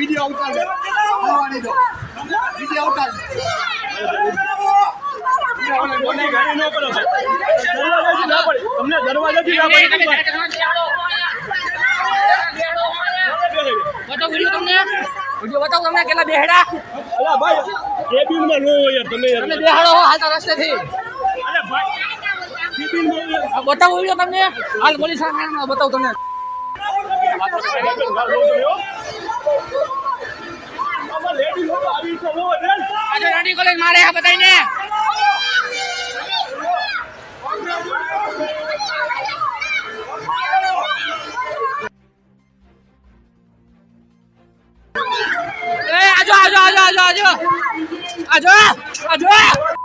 Video ઉતાર. દે હાલવા દે જો. વિડિયો ઉતાર. દે કોને ગાડી ન કરો દરવાજાથી ના પડી. તમને દરવાજાથી ના પડી. તમે બતાવો વીડિયો તમને. વીડિયો બતાવો તમને કેટલા બેહડા. અલા ભાઈ કેબિનમાં નો હોય યાર તમે યાર. તમે બેહાડો હો હાલતા રસ્તેથી. અરે ભાઈ કેબિનમાં માં બતાવો વીડિયો તમને. હાલ પોલીસ સ્ટેશનમાં બતાવો તમને. લેડી લેડીઝ આવી રીતે હો આજે રાણી કોલેજ મારે આ બતાઈને આજો આજો આજો. આજો આજો.